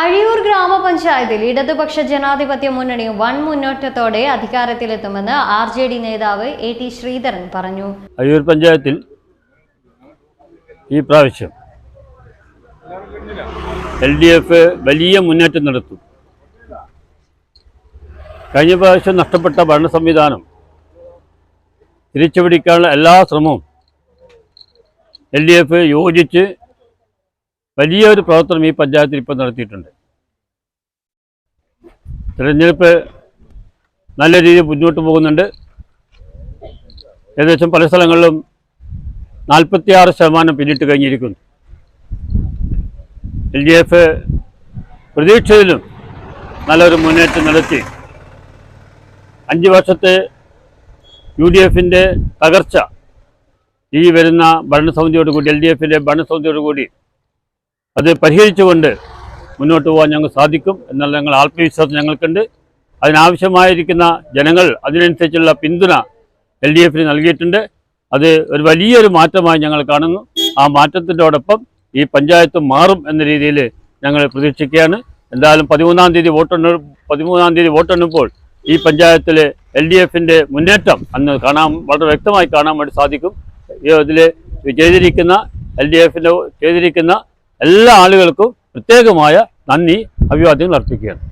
അഴിയൂർ ഗ്രാമപഞ്ചായത്തിൽ ഇടതുപക്ഷ ജനാധിപത്യ മുന്നണി വൻ മുന്നേറ്റത്തോടെ അധികാരത്തിലെത്തുമെന്ന് ആർ ജെ ഡി നേതാവ് എ ടി ശ്രീധരൻ പറഞ്ഞു. അഴിയൂർ പഞ്ചായത്തിൽ ഈ പ്രാവശ്യം എൽ ഡി എഫ് വലിയ മുന്നേറ്റം നടത്തും. കഴിഞ്ഞ പ്രാവശ്യം നഷ്ടപ്പെട്ട ഭരണ സംവിധാനം തിരിച്ചുപിടിക്കാനുള്ള എല്ലാ ശ്രമവും എൽ ഡി എഫ് യോജിച്ച് വലിയൊരു പ്രവർത്തനം ഈ പഞ്ചായത്തിൽ ഇപ്പം നടത്തിയിട്ടുണ്ട്. തിരഞ്ഞെടുപ്പ് നല്ല രീതിയിൽ മുന്നോട്ട് പോകുന്നുണ്ട്. ഏകദേശം പല സ്ഥലങ്ങളിലും നാൽപ്പത്തിയാറ് ശതമാനം പിന്നിട്ട് കഴിഞ്ഞിരിക്കുന്നു. എൽ ഡി എഫ് പ്രതീക്ഷയിലും നല്ലൊരു മുന്നേറ്റം നടത്തി. അഞ്ച് വർഷത്തെ യു ഡി എഫിന്റെ തകർച്ച ഈ വരുന്ന ഭരണസമിതിയോടുകൂടി എൽ ഡി എഫിന്റെ ഭരണസമിതിയോടുകൂടി അത് പരിഹരിച്ചുകൊണ്ട് മുന്നോട്ട് പോകാൻ ഞങ്ങൾക്ക് സാധിക്കും എന്നുള്ള ഞങ്ങൾ ആത്മവിശ്വാസം ഞങ്ങൾക്കുണ്ട്. അതിനാവശ്യമായിരിക്കുന്ന ജനങ്ങൾ അതിനനുസരിച്ചുള്ള പിന്തുണ എൽ ഡി എഫിന് നൽകിയിട്ടുണ്ട്. അത് ഒരു വലിയൊരു മാറ്റമായി ഞങ്ങൾ കാണുന്നു. ആ മാറ്റത്തിന്റെയോടൊപ്പം ഈ പഞ്ചായത്ത് മാറും എന്ന രീതിയിൽ ഞങ്ങൾ പ്രതീക്ഷിക്കുകയാണ്. എന്തായാലും പതിമൂന്നാം തീയതി വോട്ടെണ്ണ പതിമൂന്നാം തീയതി വോട്ടെണ്ണുമ്പോൾ ഈ പഞ്ചായത്തിൽ എൽ ഡി എഫിന്റെ മുന്നേറ്റം അന്ന് കാണാൻ വളരെ വ്യക്തമായി കാണാൻ വേണ്ടി സാധിക്കും. ഇതിൽ ചെയ്തിരിക്കുന്ന എൽ ഡി എഫിന്റെ ചെയ്തിരിക്കുന്ന എല്ലാ ആളുകൾക്കും പ്രത്യേകമായ നന്ദി അഭിവാദ്യങ്ങൾ അർപ്പിക്കുകയാണ്.